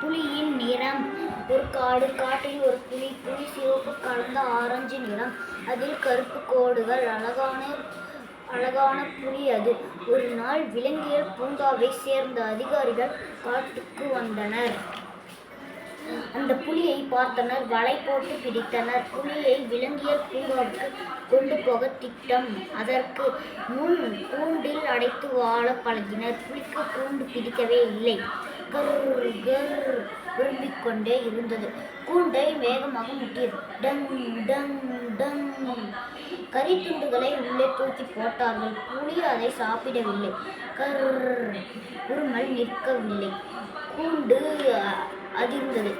புலியின் நிறம். ஒரு காடு காட்டில் ஒரு புலி புலி சிவப்பு கலந்த ஆரஞ்சு நிறம். அதில் கருப்பு கோடுகள். அழகான அழகான புலி அது. ஒரு நாள் விலங்கியல் பூங்காவை சேர்ந்த அதிகாரிகள் காட்டுக்கு வந்தனர். அந்த புலியை பார்த்தனர். வலை போட்டு பிடித்தனர். புலியை விலங்கியல் பூங்காவுக்கு கொண்டு போக திட்டம். அதற்கு முன் கூண்டில் அடைத்து வாழ பழகினர். புலிக்கு கூண்டு பிடிக்கவே இல்லை. கர் கர் விரும்பிக் கொண்டே இருந்தது. கூண்டை வேகமாக முட்டியது. Tongue tongue tongue. கறி துண்டுகளை உள்ளே தூக்கி போட்டார்கள். புலி அதை சாப்பிடவில்லை. கர் உருமல் நிற்கவில்லை. கூண்டு அதிர்ந்தது.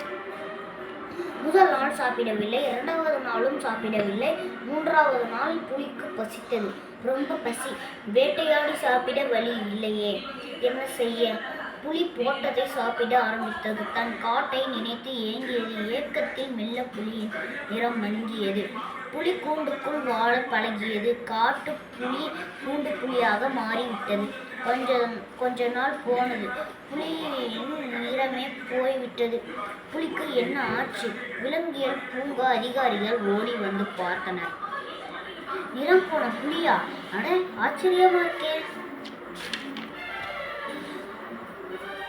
முதல் நாள் சாப்பிடவில்லை. இரண்டாவது நாளும் சாப்பிடவில்லை. மூன்றாவது நாள் புலிக்கு பசித்தது. ரொம்ப பசி. வேட்டையாடி சாப்பிட வழி இல்லையே. என்ன செய்ய? புலி போட்டதை சாப்பிட ஆரம்பித்தது. தன் காட்டை நினைத்து ஏங்கியது. ஏக்கத்தில் மெல்ல புலியின் நிறம் மங்கியது. புலி கூண்டுக்குள் வாழ பழகியது. காட்டு புலி கூண்டு புலியாக மாறிவிட்டது. கொஞ்சம் கொஞ்ச நாள் போனது. புலியின் நிறமே போய்விட்டது. புலிக்கு என்ன ஆச்சு? விலங்கியல் பூங்கா அதிகாரிகள் ஓடி வந்து பார்த்தனர். நிறம் போன புலியா? அட ஆச்சரியமா இருக்கேன்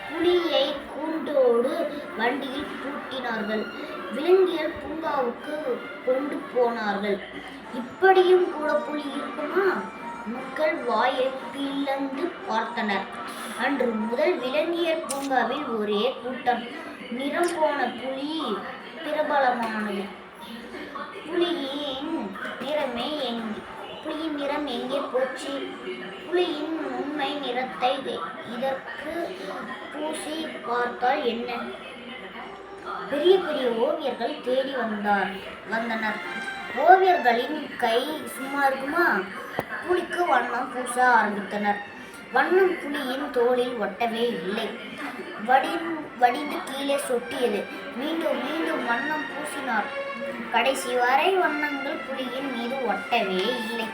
புலியை கூண்டோடு வண்டியில் பூட்டினார்கள். விலங்கியல் பூங்காவுக்கு கொண்டு போனார்கள். இப்படியும் கூட புலி இருக்குமா? மக்கள் வாயை பிளந்து பார்த்தனர். அன்று முதல் விலங்கியல் பூங்காவில் ஒரே கூட்டம். நிறம் போன புலி பிரபலமானது. புலியின் நிறமே எங்கே புலியின் நிறம் எங்கே போச்சு? புலியின் உண்மை நிறத்தை இதற்கு பூசி பார்த்தால் என்ன? பெரிய பெரிய ஓவியர்கள் தேடி வந்தார் வந்தனர். ஓவியர்களின் கை சும்மா இருக்குமா? புலிக்கு வண்ணம் பூச ஆரம்பித்தனர். வண்ணம் புலியின் தோளில் ஒட்டவே இல்லை. வடி வடிந்து கீழே சொட்டியது. மீண்டும் மீண்டும் வண்ணம் பூசினார். கடைசி வரை வண்ணங்கள் புலியின் மீது ஒட்டவே இல்லை.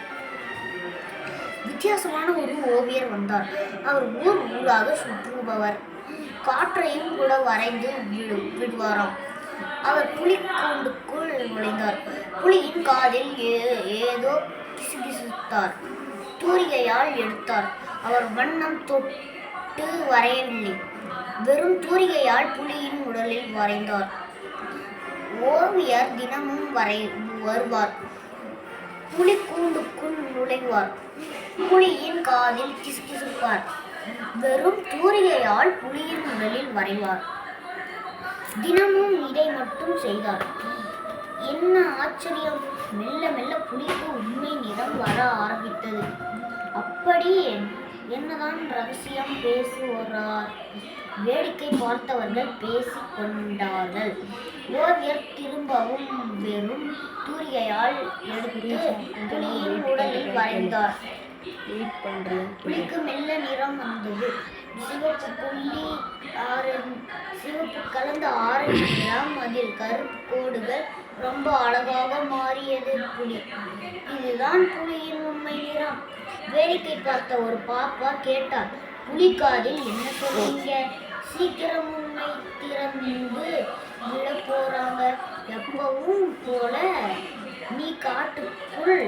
வித்தியாசமான ஒரு ஓவியர் வந்தார். அவர் ஊர் ஊராக சுற்றுபவர். காற்றையும் கூட வரைந்து விடுவாராம். அவர் புலி கூண்டுக்குள் நுழைந்தார். புலியின் காதில் ஏ- ஏதோ கிசுகிசுத்தார். தூரிகையால் எடுத்தார். அவர் வண்ணம் தொட்டு வரையவில்லை. வெறும் தூரிகையால் புலியின் உடலில் வரைந்தார். ஓவியர் தினமும் வரை வருவார். புலி கூண்டுக்குள் நுழைவார். புலியின் காதில் கிசுகிசுப்பார் வெறும் தூரிகையால் புலியின் உடலில் வரைவார். தினமும் இதை மட்டும் செய்தார். என்ன ஆச்சரியம். மெல்ல மெல்ல புலிக்கு உண்மை நிறம் வர ஆரம்பித்தது. அப்படி என்னதான் ரகசியம் பேசுவார் வேடிக்கை பார்த்தவர்கள் பேசிக் கொண்டார்கள். ஓவியர் திரும்பவும் வெறும் தூரிகையால் எடுத்து புலியின் உடலில் வரைந்தார். புலிக்கு மெல்ல நிறம் வந்தது. சிவப்பு புள்ளி ஆரஞ்சு சிவப்பு கலந்த ஆரஞ்சு நிறம் அதில் கருப்பு கோடுகள் ரொம்ப அழகாக மாறியது புலி. இதுதான் புலியின் உண்மை நிறம். வேடிக்கை பார்த்த ஒரு பாப்பா கேட்டார் புலிக்காதில் என்ன சொல்றீங்க? சீக்கிரம் உண்மை திறந்து விட போறாங்க. எப்பவும் போல நீ காட்டுக்குள்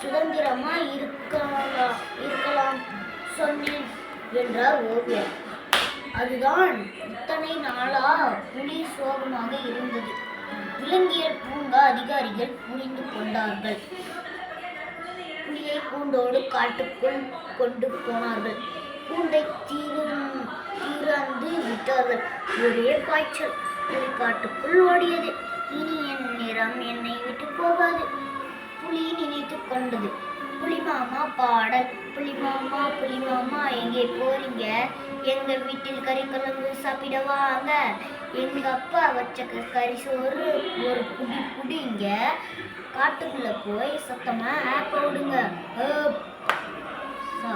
சுதந்திரமா இருக்கலாம் இருக்கலாம் சொன்னேன். என்றார் ஓவியர் அதுதான் இத்தனை நாளா புலி சோகமாக இருந்தது. விலங்கியல் பூங்கா அதிகாரிகள் புரிந்து கொண்டார்கள். புலியை கூண்டோடு காட்டுக்குள் கொண்டு போனார்கள். கூண்டை தீரும் தீராந்து விட்டார்கள். ஒரே காய்ச்சல் புலி காட்டுக்குள் ஓடியது. இனி என் நிறம் என்னை விட்டு போகாது. புலி நினைத்து கொண்டது. புலிமாமா பாடல். புலிமாமா புலிமாமா எங்கே போறீங்க? எங்க வீட்டில் கறி குழம்பு சாப்பிட வாங்க எங்க அப்பா வச்ச க- கறி சோறு ஒரு புடி புடிங்க காட்டுக்குள்ள போய் சத்தமா ஆப்ப விடுங்க. ஆ.